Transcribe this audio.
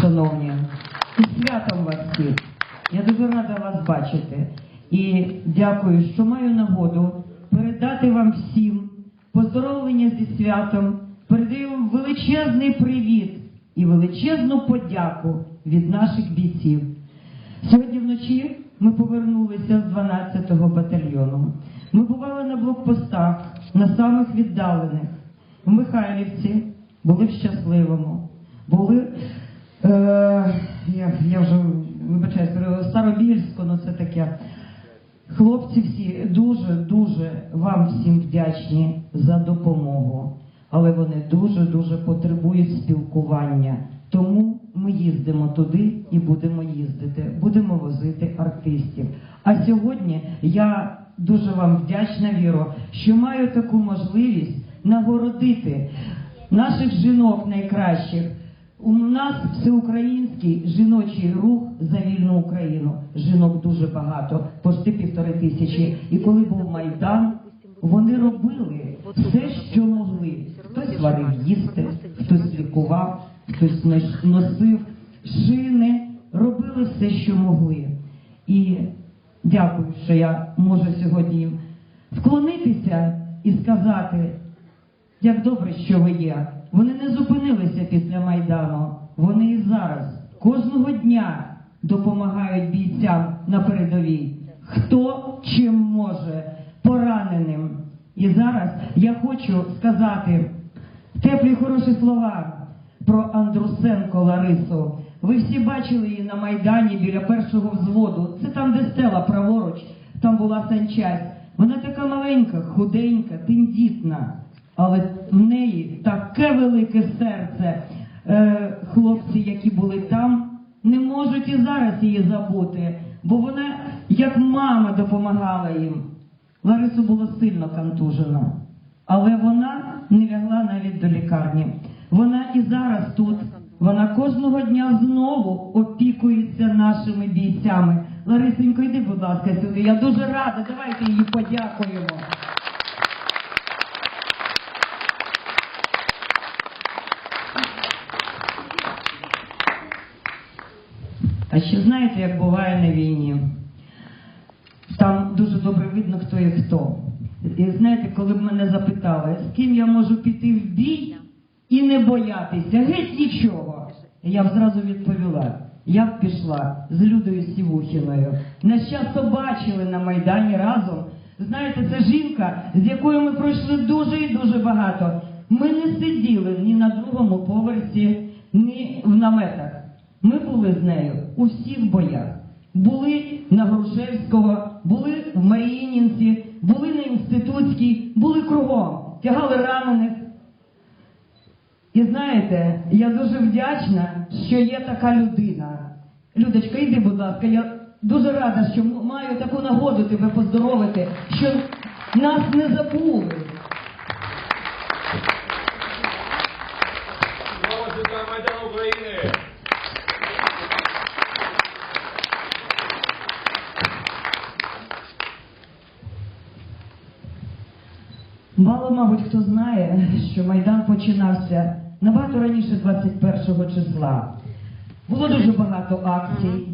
шановні, і святом вас всіх. Я дуже рада вас бачити. І дякую, що маю нагоду передати вам всім поздоровлення зі святом, передаю вам величезний привіт і величезну подяку від наших бійців. Сьогодні вночі ми повернулися з 12-го батальйону. Ми бували на блокпостах, на самих віддалених. В Михайлівці були в Щасливому, були, е, я, я вже вибачаюсь, Старобільську, ну це таке. Хлопці всі дуже-дуже вам всім вдячні за допомогу, але вони дуже-дуже потребують спілкування. Тому ми їздимо туди і будемо їздити, будемо возити артистів. А сьогодні я дуже вам вдячна, Віро, що маю таку можливість нагородити наших жінок найкращих. У нас всеукраїнський жіночий рух за вільну Україну. Жінок дуже багато, почти півтори тисячі. І коли був майдан, вони робили все, що могли. Хтось варив їсти, хтось лікував, хтось нос- носив шини, робили все, що могли. І дякую, що я можу сьогодні їм вклонитися і сказати. Як добре, що ви є. Вони не зупинилися після Майдану. Вони і зараз кожного дня допомагають бійцям на передовій. Хто чим може, пораненим. І зараз я хочу сказати теплі хороші слова про Андрусенко Ларису. Ви всі бачили її на Майдані біля першого взводу. Це там, де стела праворуч, там була санчасть. Вона така маленька, худенька, тендітна. Але в неї таке велике серце. Е, хлопці, які були там, не можуть і зараз її забути, бо вона, як мама, допомагала їм. Ларису було сильно контужено, але вона не лягла навіть до лікарні. Вона і зараз тут. Вона кожного дня знову опікується нашими бійцями. Ларисенько, йди, будь ласка, сюди. Я дуже рада. Давайте їй подякуємо. А ще знаєте, як буває на війні? Там дуже добре видно, хто є хто. І знаєте, коли б мене запитали, з ким я можу піти в бій і не боятися, геть нічого, я б зразу відповіла. Я б пішла з Людою Сівухіною. Нас часто бачили на Майдані разом. Знаєте, це жінка, з якою ми пройшли дуже і дуже багато. Ми не сиділи ні на другому поверсі, ні в наметах. Ми були з нею у всіх боях. Були на Грушевського, були в Маріїнінці, були на Інститутській, були кругом, тягали ранених. І знаєте, я дуже вдячна, що є така людина. Людочка, йди, будь ласка, я дуже рада, що маю таку нагоду тебе поздоровити, що нас не забули. Майдану України! Мало, мабуть, хто знає, що Майдан починався набагато раніше 21 числа. Було дуже багато акцій,